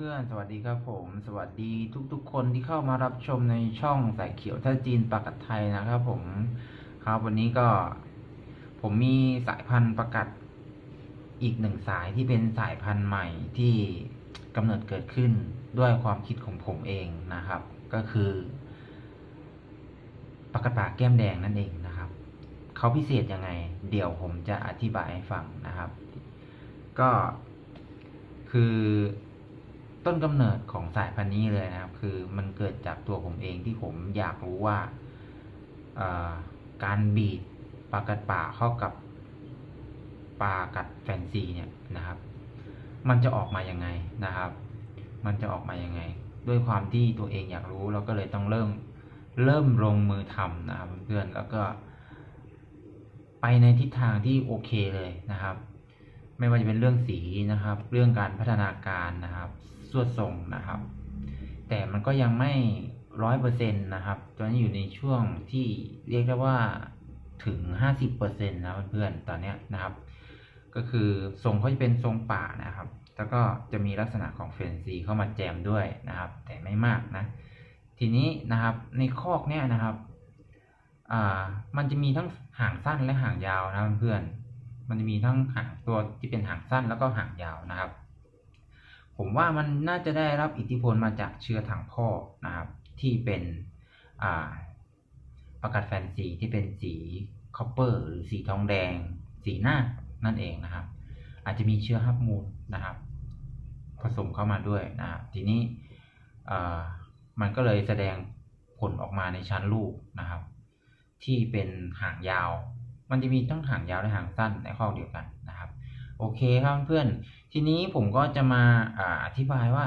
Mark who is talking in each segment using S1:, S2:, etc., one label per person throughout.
S1: เพื่อนๆ สวัสดีครับผม สวัสดีทุกๆ คนที่เข้ามารับชมในช่องสายเขียวท่าจีนปากัดไทยนะครับผม ครับวันนี้ก็ ผมมีสายพันธุ์ประกัดอีกหนึ่งสายที่เป็นสายพันธุ์ใหม่ที่กำเนิดเกิดขึ้นด้วยความคิดของผมเองนะครับ ก็คือประกัดป่าแก้มแดงนั่นเองนะครับเขาพิเศษยังไง เดี๋ยวผมจะอธิบายให้ฟังนะครับ ก็คือ ต้นกำเนิดของสายพันธุ์นี้เลยนะครับ คือมันเกิดจากตัวผมเองที่ผมอยากรู้ว่าการบีดปลากัดป่าเข้ากับปลากัดแฟนซีเนี่ยนะครับ มันจะออกมายังไงนะครับ มันจะออกมายังไง ด้วยความที่ตัวเองอยากรู้เราก็เลยต้องเริ่มเริ่มลงมือทำนะครับเพื่อนๆแล้วก็ไปในทิศทางที่โอเคเลยนะครับ ไม่ว่าจะเป็นเรื่องสีนะครับ เรื่องการพัฒนาการนะครับ สวดทรงนะครับ แต่มันก็ยังไม่ร้อยเปอร์เซ็นต์นะครับตอนนี้อยู่ในช่วงที่เรียกได้ว่าถึงห้าสิบเปอร์เซ็นต์นะเพื่อนๆตอนเนี้ยนะครับ ก็คือทรงเขาจะเป็นทรงป่านะครับ แล้วก็จะมีลักษณะของเฟรนซีเข้ามาแจมด้วยนะครับ แต่ไม่มากนะ ทีนี้นะครับในคอกเนี้ยนะครับอ่ามันจะมีทั้งหางสั้นและหางยาวนะเพื่อนๆมันจะมีทั้งหางตัวที่เป็นหางสั้นแล้วก็หางยาวนะครับ ผมว่ามันน่าจะได้รับอิทธิพลมาจากเชื้อทางพ่อนะครับที่เป็นประกาศแฟนซีที่เป็นสีคอปเปอร์หรือสีทองแดง สีหน้านั่นเองนะครับ อาจจะมีเชื้อฮับมูลนะครับ ผสมเข้ามาด้วยนะครับทีนี้มันก็เลยแสดงผลออกมาในชั้นลูกนะครับ ที่เป็นหางยาว มันจะมีทั้งหางยาวและหางสั้นในข้อเดียวกันนะครับ โอเคครับเพื่อนทีนี้ผมก็จะมาอธิบายว่า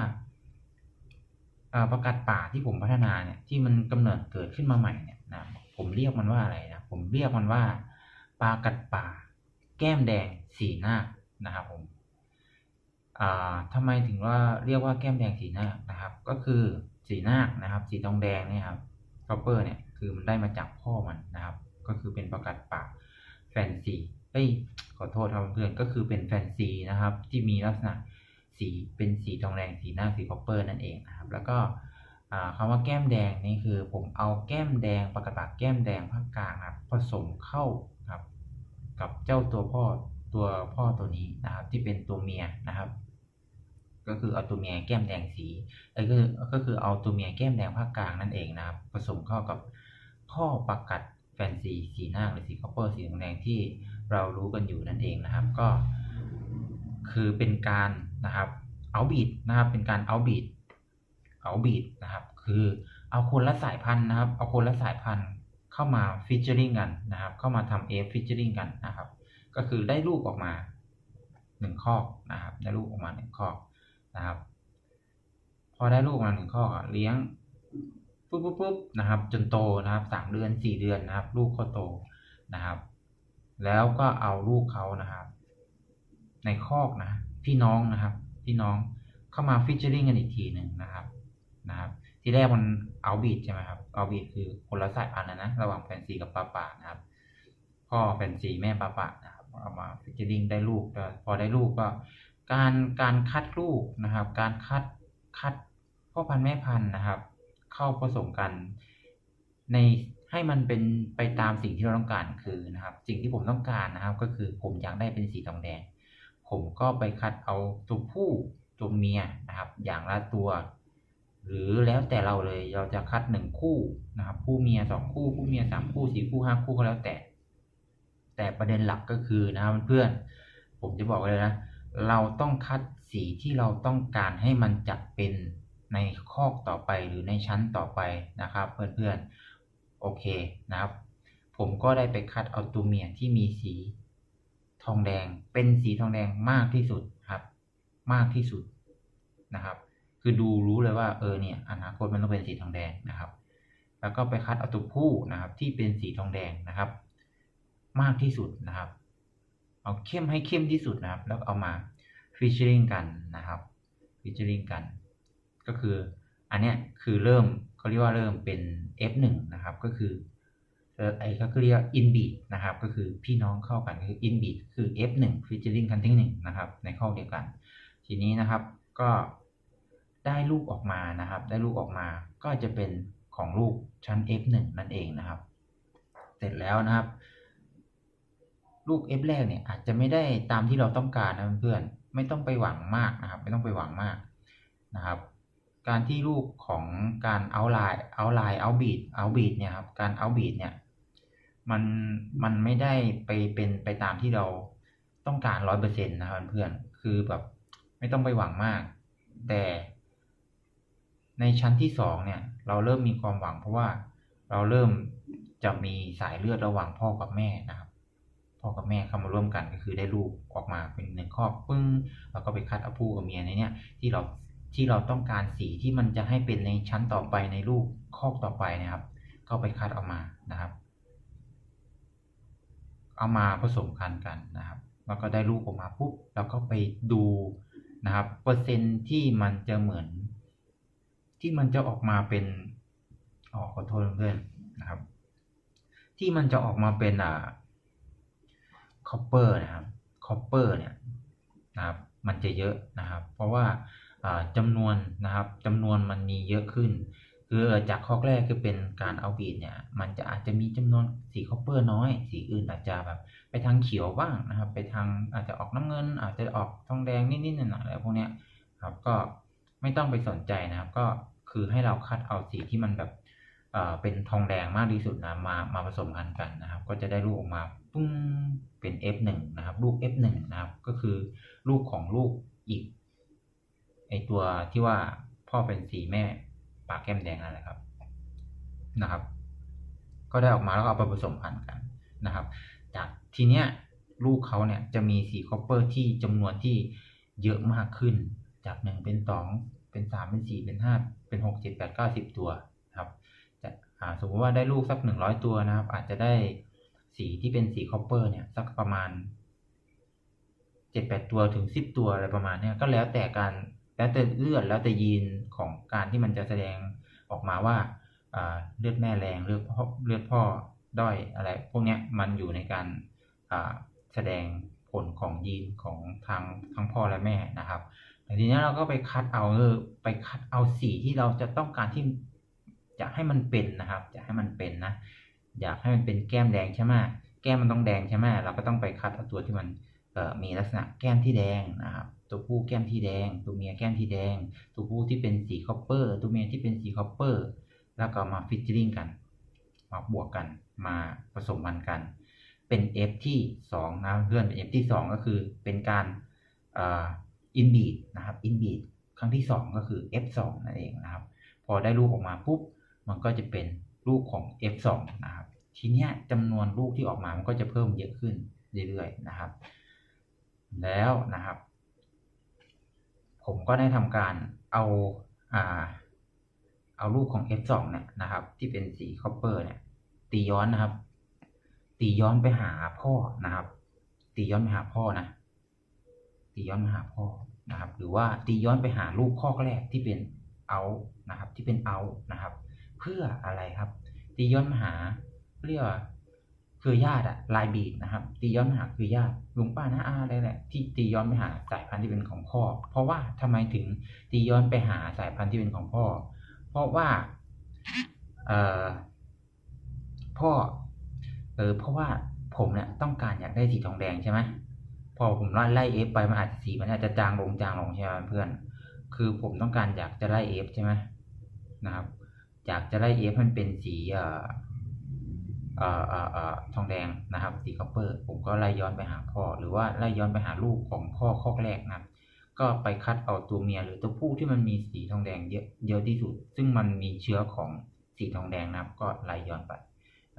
S1: ประกาศป่าที่ผมพัฒนาเนี่ยที่มันกำเนิดเกิดขึ้นมาใหม่เนี่ยนะผมเรียกมันว่าอะไรนะผมเรียกมันว่าปลากัดป่า แก้มแดงสีหน้านะครับผมอ่าทำไมถึงว่าเรียกว่าแก้มแดงสีหน้านะครับ ก็คือสีหน้านะครับ สีทองแดงเนี่ยครับคอปเปอร์เนี่ยคือมันได้มาจากพ่อมันนะครับ ก็คือเป็นประกาศป่าแฟนซีเอ้ย อโทษครับเพื่อนก็คือเป็นแฟนซีนะครับที่มีลักษณะสีเป็นสีทองแดงสีหน้าสีคอปเปอร์นั่นเองนะครับ แล้วก็คำว่าแก้มแดงนี่คือผมเอาแก้มแดงปากกาแก้มแดงภาคกลางครับผสมเข้าครับกับเจ้าตัวพ่อตัวพ่อตัวนี้นะครับ ที่เป็นตัวเมียนะครับ ก็คือเอาตัวเมียแก้มแดงสีเอ้ก็คือก็คือเอาตัวเมียแก้มแดงภาคกลางนั่นเองนะครับ ผสมเข้ากับพ่อประกัดแฟนซีสีหน้าหรือสีคอปเปอร์สีแดงที่ เรารู้กันอยู่นั่นเองนะครับ ก็คือเป็นการนะครับเอาบีดนะครับ เป็นการเอาบีดเอาบีดนะครับ คือเอาคนละสายพันธุ์นะครับ เอาคนละสายพันธุ์เข้ามาฟิชเชอริงกันนะครับ เข้ามาทำเอฟฟิชเชอริงกันนะครับ ก็คือได้ลูกออกมาหนึ่งข้อนะครับ ได้ลูกออกมาหนึ่งข้อนะครับ พอได้ลูกมาหนึ่งข้อเลี้ยงปุ๊บปุ๊บปุ๊บนะครับ จนโตนะครับสามเดือนสี่เดือนนะครับ ลูกเขาโตนะครับ แล้วก็เอาลูกเขานะครับ ในคอกนะ พี่น้องนะครับ พี่น้องเข้ามาฟิชเชอริงกันอีกทีหนึ่งนะครับนะครับ ที่แรกมันเอาบีดใช่ไหมครับเอาบีดคือคนละสายพันธุ์นะนะระหว่างแฟนซีกับปลาป่านะครับ พ่อแฟนซีแม่ปลาป่านะครับเอามาฟิชเชอริงได้ลูกพอได้ลูกก็ การการคัดลูกนะครับ การคัดคัดพ่อพันธุ์แม่พันธุ์นะครับ เข้าผสมกันใน ให้มันเป็นไปตามสิ่งที่เราต้องการคือนะครับ สิ่งที่ผมต้องการนะครับ ก็คือผมอยากได้เป็นสีทองแดง ผมก็ไปคัดเอาตัวผู้ตัวเมียนะครับ อย่างละตัว หรือแล้วแต่เราเลยเราจะคัดหนึ่งคู่นะครับคู่เมียสองคู่คู่เมียสามคู่สี่คู่ห้าคู่ก็แล้วแต่ แต่ประเด็นหลักก็คือนะครับเพื่อนผมจะบอกเลยนะ เราต้องคัดสีที่เราต้องการให้มันจัดเป็นในคอกต่อไปหรือในชั้นต่อไปนะครับ เพื่อนๆ โอเคนะครับ ผมก็ได้ไปคัดเอาตัวเมียที่มีสีทองแดง เป็นสีทองแดงมากที่สุดครับ มากที่สุดนะครับ คือดูรู้เลยว่าเออเนี่ยอนาคตมันต้องเป็นสีทองแดงนะครับ แล้วก็ไปคัดเอาตัวผู้นะครับ ที่เป็นสีทองแดงนะครับ มากที่สุดนะครับ เอาเข้มให้เข้มที่สุดนะครับ แล้วเอามาฟิชเชอริงกันนะครับฟิชเชอริงกัน ก็คืออันเนี้ยคือเริ่ม เขาเรียกว่าเริ่มเป็น F1 นะครับ ก็คือไอ้เขาเรียกอินบีดนะครับ ก็คือพี่น้องเข้ากันคืออินบีดคือ F1 ฟิชเชอริงกันที่หนึ่งนะครับ ในข้อเดียวกัน ทีนี้นะครับก็ได้ลูกออกมานะครับ ได้ลูกออกมาก็จะเป็นของลูกชั้น F1 นั่นเองนะครับ เสร็จแล้วนะครับ ลูก F แรกเนี่ยอาจจะไม่ได้ตามที่เราต้องการนะเพื่อนๆไม่ต้องไปหวังมากนะครับ ไม่ต้องไปหวังมากนะครับ การที่ลูกของการเอาไลน์เอาไลน์เอาบีดเอาบีดเนี่ยครับการเอาบีดเนี่ยมันมันไม่ได้ไปเป็นไปตามที่เราต้องการร้อยเปอร์เซ็นต์นะครับเพื่อนคือแบบไม่ต้องไปหวังมาก แต่ในชั้นที่สองเนี่ยเราเริ่มมีความหวังเพราะว่าเราเริ่มจะมีสายเลือดระหว่างพ่อกับแม่นะครับ พ่อกับแม่เข้ามาร่วมกันก็คือได้ลูกออกมาเป็นหนึ่งครอบปึ้งแล้วก็ไปคัดเอาผู้กับเมียในเนี้ยที่เรา ที่เราต้องการสีที่มันจะให้เป็นในชั้นต่อไปในลูกคอกต่อไปนะครับ ก็ไปคัดเอามานะครับ เอามาผสมพันกันนะครับ แล้วก็ได้ลูกออกมาปุ๊บแล้วก็ไปดูนะครับ เปอร์เซ็นที่มันจะเหมือน ที่มันจะออกมาเป็นออขอโทษเพื่อนนะครับ ที่มันจะออกมาเป็นอ่าคอปเปอร์นะครับคอปเปอร์เนี่ยนะครับ มันจะเยอะนะครับ เพราะว่า จำนวนนะครับจำนวนมันมีเยอะขึ้น คือจากข้อแรกคือเป็นการเอาบีดเนี่ย มันจะอาจจะมีจำนวนสีคอปเปอร์น้อย สีอื่นอาจจะแบบไปทางเขียวบ้างนะครับ ไปทางอาจจะออกน้ำเงิน อาจจะออกทองแดงนิดๆหน่อยๆอะไรพวกเนี้ยครับก็ไม่ต้องไปสนใจนะครับ ก็คือให้เราคัดเอาสีที่มันแบบเอ่อเป็นทองแดงมากที่สุดนะมามาผสมกันกันนะครับ ก็จะได้ลูกออกมาปุ้งเป็น F1 นะครับ ลูก F1 นะครับ ก็คือลูกของลูกอีก ไอตัวที่ว่าพ่อเป็นสีแม่ปากแก้มแดงนั่นแหละครับนะครับ ก็ได้ออกมาแล้วก็เอาไปผสมพันธุ์กันนะครับ จากทีเนี้ยลูกเขาเนี่ยจะมีสีคอปเปอร์ที่จำนวนที่เยอะมากขึ้น จากหนึ่งเป็นสองเป็นสามเป็นสี่เป็นห้าเป็นหกเจ็ดแปดเก้าสิบตัวครับจะาสมมติว่าได้ลูกสักหนึ่งร้อยตัวนะครับ อาจจะได้สีที่เป็นสีคอปเปอร์เนี่ยสักประมาณเจ็ดแปดตัวถึงสิบตัวอะไรประมาณเนี้ยก็แล้วแต่การ แล้วแต่เลือดแล้วแต่ยีนของการที่มันจะแสดงออกมาว่าเลือดแม่แรงเลือดพ่อเลือดพ่อด้อยอะไร พวกนี้มันอยู่ในการแสดงผลของยีนของทางทั้งพ่อและแม่นะครับแต่ทีนี้เราก็ไปคัดเอาเออไปคัดเอาสีที่เราจะต้องการที่จะให้มันเป็นนะครับจะให้มันเป็นนะอยากให้มันเป็นแก้มแดงใช่ไหมแก้มมันต้องแดงใช่ไหมเราก็ต้องไปคัดเอาตัวที่มัน มีลักษณะแก้มที่แดงนะครับตัวผู้แก้มที่แดง ตัวเมียแก้มที่แดง ตัวผู้ที่เป็นสีคอปเปอร์ ตัวเมียที่เป็นสีคอปเปอร์ แล้วก็มาฟิชเชอริงกัน มาบวกกัน มาผสมพันธุ์กัน เป็น F ที่2นะเพื่อนเป็น F ที่ 2 ก็คือเป็นการอินบีดนะครับอินบีดครั้งที่ 2 ก็คือ F2 นั่นเองนะครับ พอได้ลูกออกมาปุ๊บ มันก็จะเป็นลูกของ F2 นะครับ ทีเนี้ยจำนวนลูกที่ออกมา มันก็จะเพิ่มเยอะขึ้นเรื่อยๆนะครับ แล้วนะครับ ผมก็ได้ทำการเอาอ่าเอาลูกของ F2 เนี่ยนะครับ ที่เป็นสีคอปเปอร์เนี่ย ตีย้อนนะครับ ตีย้อนไปหาพ่อนะครับ ตีย้อนไปหาพ่อนะ ตีย้อนไปหาพ่อนะครับ หรือว่าตีย้อนไปหาลูกข้อแรกที่เป็นเอานะครับ ที่เป็นเอานะครับ เพื่ออะไรครับ ตีย้อนมาหาเรียกว่า คือญาติอะลายบีดนะครับ ตีย้อนมาหาคือญาติลุงป้าน้าอาอะไรแหละที่ตีย้อนไปหาสายพันธุ์ที่เป็นของพ่อ เพราะว่าทำไมถึงตีย้อนไปหาสายพันธุ์ที่เป็นของพ่อ เพราะว่าเอ่อพ่อเออเพราะว่าผมเนี่ยต้องการอยากได้สีทองแดงใช่ไหมพอผมไล่ไล่เอฟไปมันอาจจะสีมันอาจจะจางลงจางลงใช่ไหมเพื่อน คือผมต้องการอยากจะไล่เอฟใช่ไหมนะครับอยากจะไล่เอฟมันเป็นสีเอ่อ ทองแดงนะครับสีคอปเปอร์ผมก็ไล่ย้อนไปหาพ่อ หรือว่าไล่ย้อนไปหาลูกของพ่อข้อแรกนะครับ ก็ไปคัดเอาตัวเมียหรือตัวผู้ที่มันมีสีทองแดงเยอะเยอะที่สุด ซึ่งมันมีเชื้อของสีทองแดงนะครับ ก็ไล่ย้อนไป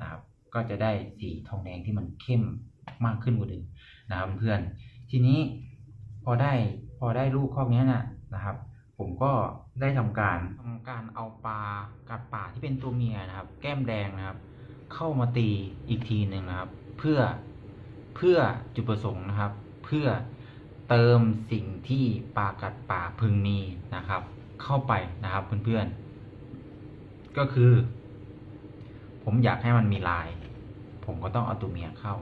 S1: นะครับ ก็จะได้สีทองแดงที่มันเข้มมากขึ้นกว่าเดิมนะครับเพื่อนทีนี้พอได้พอได้ลูกข้อนี้นะนะครับ ผมก็ได้ทำการทำการเอาปลากัดป่าที่เป็นตัวเมียนะครับ แก้มแดงนะครับ เข้ามาตีอีกทีหนึ่งนะครับ เพื่อเพื่อจุดประสงค์นะครับ เพื่อเติมสิ่งที่ปากัดป่าพึงมีนะครับ เข้าไปนะครับเพื่อนๆ ก็คือ ผมอยากให้มันมีลาย ผมก็ต้องเอาตัวเมียเข้า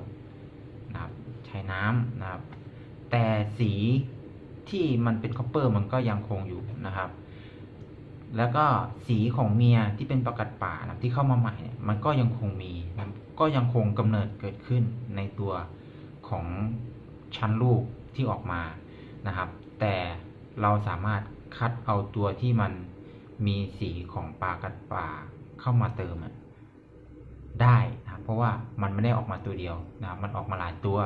S1: นะครับ ใช้น้ำนะครับ แต่สีที่มันเป็นคอปเปอร์มันก็ยังคงอยู่นะครับ แล้วก็สีของเมียที่เป็นประกัดป่านะที่เข้ามาใหม่เนี่ยมันก็ยังคงมีมันก็ยังคงกำเนิดเกิดขึ้นในตัวของชั้นลูกที่ออกมานะครับ แต่เราสามารถคัดเอาตัวที่มันมีสีของปลากัดป่าเข้ามาเติมได้นะครับเพราะว่ามันไม่ได้ออกมาตัวเดียวนะครับมันออกมาหลายตัว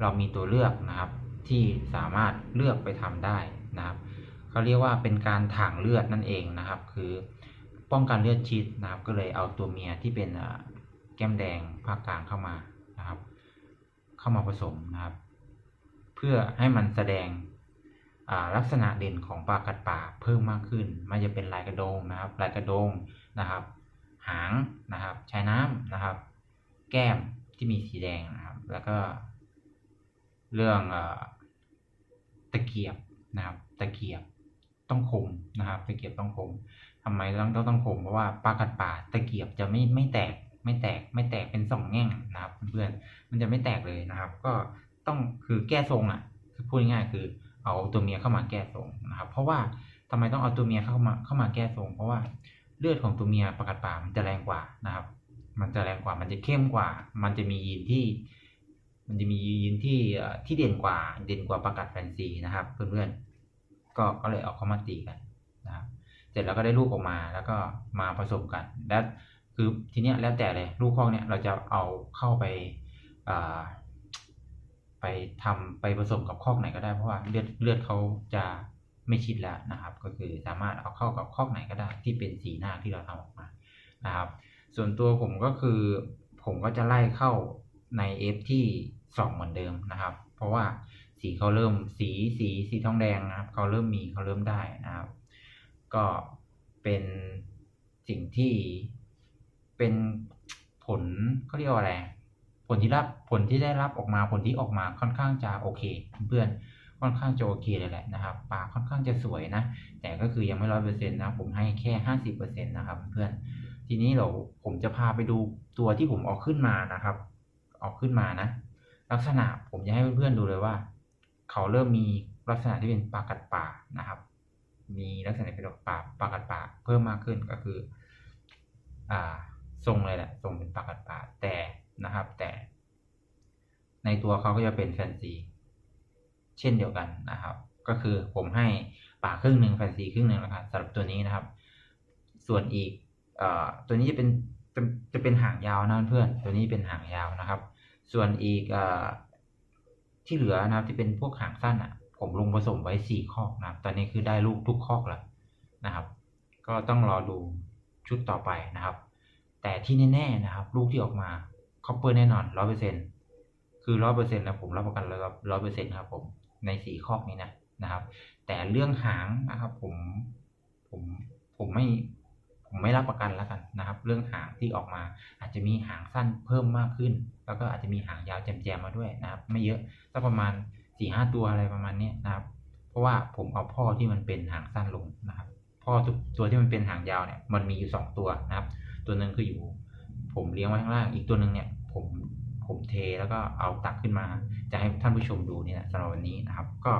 S1: เรามีตัวเลือกนะครับ ที่สามารถเลือกไปทำได้นะครับ เขาเรียกว่าเป็นการถ่างเลือดนั่นเองนะครับ คือป้องกันเลือดชิดนะครับ ก็เลยเอาตัวเมียที่เป็นแก้มแดงภาคกลางเข้ามานะครับ เข้ามาผสมนะครับ เพื่อให้มันแสดงลักษณะเด่นของปลากัดป่าเพิ่มมากขึ้นไมันจะเป็นลายกระโดงนะครับ ลายกระโดงนะครับ หางนะครับชายน้ำนะครับ แก้มที่มีสีแดงนะครับ แล้วก็ เรื่องอตะเกียบนะครับ ตะเกียบ ต้องคมนะครับตะเกียบต้องคมทำไมต้องต้องคมเพราะว่าปลากัดป่าตะเกียบจะไม่ไม่แตกไม่แตกไม่แตกเป็นสองแง่งนะครับเพื่อนๆมันจะไม่แตกเลยนะครับ ก็ต้องคือแก้ทรงอะคือพูดง่ายคือเอาตัวเมียเข้ามาแก้ทรงนะครับ เพราะว่าทำไมต้องเอาตัวเมียเข้ามาเข้ามาแก้ทรง เพราะว่าเลือดของตัวเมียปลากัดป่ามันจะแรงกว่านะครับ มันจะแรงกว่ามันจะเข้มกว่า มันจะมียีนที่ มันจะมียีนที่ที่เด่นกว่าเด่นกว่าประกาศแฟนซีนะครับ เพื่อนๆ ก็ก็เลยเอาเข้ามาตีกันนะครับเสร็จแล้วก็ได้ลูกออกมาแล้วก็มาผสมกัน แล้วคือทีเนี้ยแล้วแต่เลยลูกคอกเนี้ยเราจะเอาเข้าไปอ่าไปทำไปผสมกับคอกไหนก็ได้เพราะว่าเลือดเลือดเขาจะไม่ชิดแล้วนะครับ ก็คือสามารถเอาเข้ากับคอกไหนก็ได้ ที่เป็นสีหน้าที่เราทำออกมานะครับ ส่วนตัวผมก็คือผมก็จะไล่เข้าใน F ที่สองเหมือนเดิมนะครับ เพราะว่า สีเขาเริ่มสีสีสีทองแดงนะครับเขาเริ่มมีเขาเริ่มได้นะครับ ก็เป็นสิ่งที่เป็นผลเขาเรียกว่าอะไรผลที่รับผลที่ได้รับออกมาผลที่ออกมาค่อนข้างจะโอเค เพื่อนค่อนข้างจะโอเคเลยแหละนะครับปลาค่อนข้างจะสวยนะ แต่ก็คือยังไม่ร้อยเปอร์เซ็นต์นะผมให้แค่ห้าสิบเปอร์เซ็นต์นะครับ เพื่อนทีนี้เราผมจะพาไปดูตัวที่ผมเอาขึ้นมานะครับเอาขึ้นมานะ ลักษณะผมจะให้เพื่อนๆดูเลยว่า เขาเริ่มมีลักษณะที่เป็นปลากัดป่านะครับ มีลักษณะเป็นปลาปลากัดป่าเพิ่มมากขึ้นก็คืออ่าทรงเลยแหละทรงเป็นปลากัดป่าแต่นะครับ แต่ ในตัวเขาก็จะเป็นแฟนซีเช่นเดียวกันนะครับ ก็คือผมให้ป่าครึ่งหนึ่งแฟนซีครึ่งหนึ่งนะครับสำหรับตัวนี้นะครับ ส่วนอีกอตัวนี้จะเป็นจะจะเป็นหางยาวนะเพื่อน ตัวนี้เป็นหางยาวนะครับ ส่วนอีกอ ที่เหลือนะครับที่เป็นพวกหางสั้นอะ ผมลงผสมไว้สี่คอกนะครับ ตอนนี้คือได้ลูกทุกคอกแล้วนะครับ ก็ต้องรอดูชุดต่อไปนะครับ แต่ที่แน่ๆนะครับ ลูกที่ออกมาคอปเปอร์แน่นอนร้อยเปอร์เซ็นคือร้อยเปอร์เซ็นต์นะผมรับประกันเลยร้อยเปอร์เซ็นต์ครับผมในสี่คอกนี้นะนะครับ แต่เรื่องหางนะครับ ผมผมผมไม่ ผมไม่รับประกันแล้วกันนะครับ เรื่องหางที่ออกมาอาจจะมีหางสั้นเพิ่มมากขึ้น แล้วก็อาจจะมีหางยาวแจมๆมาด้วยนะครับ ไม่เยอะสักประมาณสี่ห้าตัวอะไรประมาณนี้นะครับ เพราะว่าผมเอาพ่อที่มันเป็นหางสั้นลงนะครับ พ่อทุกตัวที่มันเป็นหางยาวเนี่ยมันมีอยู่สองตัวนะครับ ตัวหนึ่งคืออยู่ ผมเลี้ยงไว้ข้างล่างอีกตัวหนึ่งเนี่ยผมผมเทแล้วก็เอาตักขึ้นมา จะให้ท่านผู้ชมดูเนี่ยสำหรับวันนี้นะครับ ก็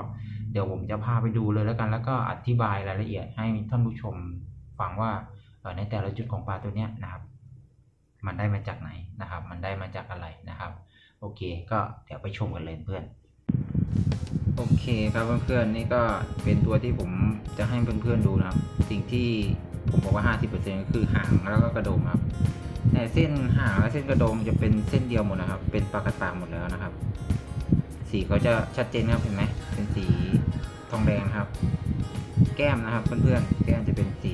S1: เดี๋ยวผมจะพาไปดูเลยแล้วกัน แล้วก็อธิบายรายละเอียดให้ท่านผู้ชมฟังว่า ในแต่ละจุดของปลาตัวเนี้ยนะครับ มันได้มาจากไหนนะครับ มันได้มาจากอะไรนะครับ โอเค ก็เดี๋ยวไปชมกันเลยเพื่อนโอเคครับเพื่อนๆนี่ก็เป็นตัวที่ผมจะให้เพื่อนๆดูนะครับ สิ่งที่ผมบอกว่า 50%ก็คือหางแล้วก็กระโดงครับแต่เส้นหางและเส้นกระโดงจะเป็นเส้นเดียวหมดนะครับ เป็นปลากระตางหมดแล้วนะครับ สีเขาจะชัดเจนครับเห็นไหมเป็นสีทองแดงครับ แก้มนะครับเพื่อนๆแก้มจะเป็นสี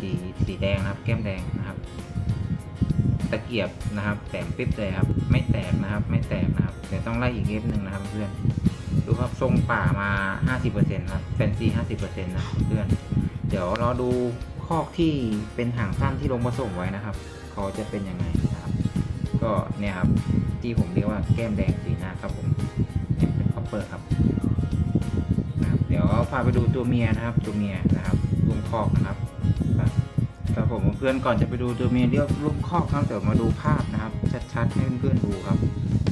S1: สี สีแดงนะครับ แก้มแดงนะครับ ตะเกียบนะครับ แตกปิ๊บเลยครับ ไม่แตกนะครับ ไม่แตกนะครับเดี๋ยวต้องไล่อีกเอฟหนึ่งนะครับเพื่อนดูครับทรงป่ามา 50%ครับแฟนซี50%นะเพื่อน เดี๋ยวเราดูคอกที่เป็นหางสั้นที่ลงผสมไว้นะครับ เขาจะเป็นยังไงนะครับ ก็เนี่ยครับที่ผมเรียกว่าแก้มแดงสีหน้าครับผมเนี่ยเป็นคอปเปอร์ครับนะครับ เดี๋ยวพาไปดูตัวเมียนะครับ ตัวเมียนะครับลุมคอกนะครับ ครับผมเพื่อนก่อนจะไปดูตัวเมียเรียกลุมคอกครับเดี๋ยวมาดูภาพนะครับ ชัดๆให้เพื่อนๆดูครับ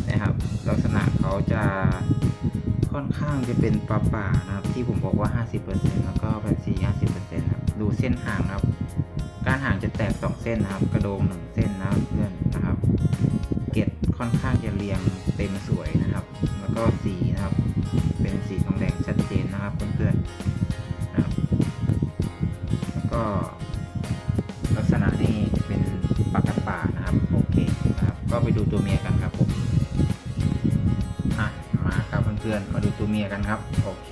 S1: นะครับ ลักษณะเขาจะค่อนข้างจะเป็นปลาป่านะครับ ที่ผมบอกว่า 50%แล้วก็แฟนซี50%ครับดูเส้นห่างครับ การห่างจะแตก 2 เส้นนะครับ กระโดง1เส้นนะครับเพื่อนนะครับเกล็ดค่อนข้างจะเรียงเต็มสวยนะครับ แล้วก็สีนะครับ เป็นสีทองแดงชัดเจนนะครับเพื่อนๆนะครับแล้วก็ ดูตัวเมียกันครับผมอะมาครับเพื่อนๆมาดูตัวเมียกันครับ โอเค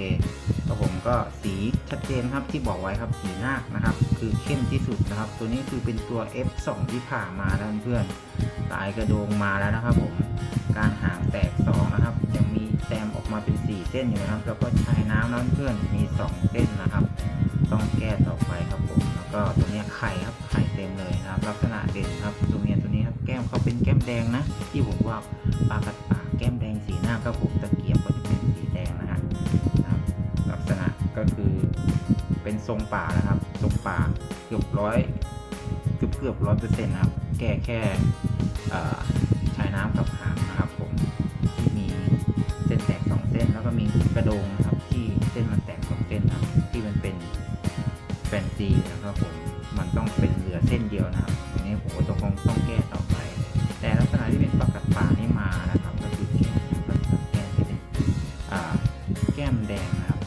S1: แล้วผมก็สีชัดเจนครับที่บอกไว้ครับสีหน้านะครับ คือเข้มที่สุดนะครับ ตัวนี้คือเป็นตัว F2 ที่ผ่ามาแล้วเพื่อนๆตายกระโดงมาแล้วนะครับ ผมการหางแตก2นะครับ ยังมีแตมออกมาเป็น 4 เส้นอยู่นะครับ แล้วก็ชายน้ำนะเพื่อนมี 2 เส้นนะครับ ต้องแก้ต่อไปครับผมแล้วก็ตัวนี้ไข่ครับไข่เต็มเลยนะครับ ลักษณะเด่นครับตัวเมีย ครับแก้มเขาเป็นแก้มแดงนะ ที่ผมว่าปลากัดปากแก้มแดงสีหน้าครับผมตะเกียบก็จะเป็นสีแดงนะฮะนะครับลักษณะก็คือเป็นทรงป่านะครับทรงป่าเกือบร้อยเกือบเกือบร้อยเปอร์เซ็นต์นะครับ แก้แค่เอ่อชายน้ำกับหางนะครับผมที่มีเส้นแตกสองเส้นแล้วก็มีกระโดงนะครับ ที่เส้นมันแตกสองเส้นนะครับที่มันเป็นแฟนซีนะครับผมมันต้องเป็นเหลือเส้นเดียวนะครับอันนี้ผมก็ต้องคงต้องแก้ ก้มแดงนะครับ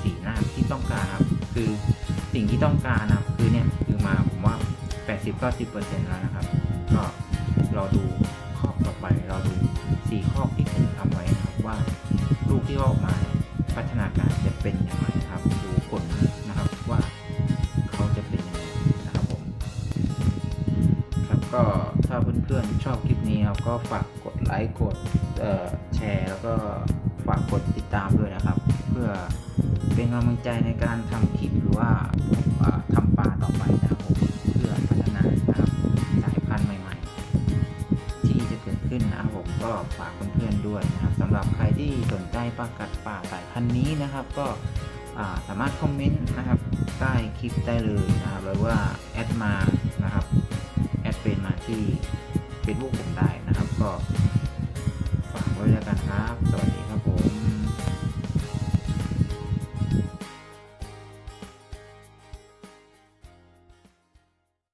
S1: สีหน้าที่ต้องการครับ คือสิ่งที่ต้องการนะครับ คือเนี่ยคือมาผมว่า 80-90%แล้วนะครับ ก็ราดูข้อต่อไปราดูสี่ข้อที่ผมทำไว้นะครับว่าลูกที่ออกมายพัฒนาการจะเป็นยังไงครับดูผลนะครับว่าเขาจะเป็นยังไงนะครับผม ครับก็ถ้าเพื่อนๆชอบคลิปนี้ครับก็ฝากกดไลค์กดเอ่อ ใจในการทำคลิปหรือว่าทำปลาต่อไปนะครับผมเพื่อพัฒนานะครับสายพันธุ์ใหม่ๆ ที่จะเกิดขึ้นนะครับผมก็ฝากเพื่อนๆด้วยนะครับสำหรับใครที่สนใจปลากัดป่าสายพันธุ์นี้นะครับ ก็สามารถคอมเมนต์นะครับใต้คลิปได้เลยนะครับหรือว่าแอดมานะครับแอดเป็นมาที่เฟซบุ๊กผมได้นะครับ ก็ฝากไว้แล้วกันครับ สวัสดี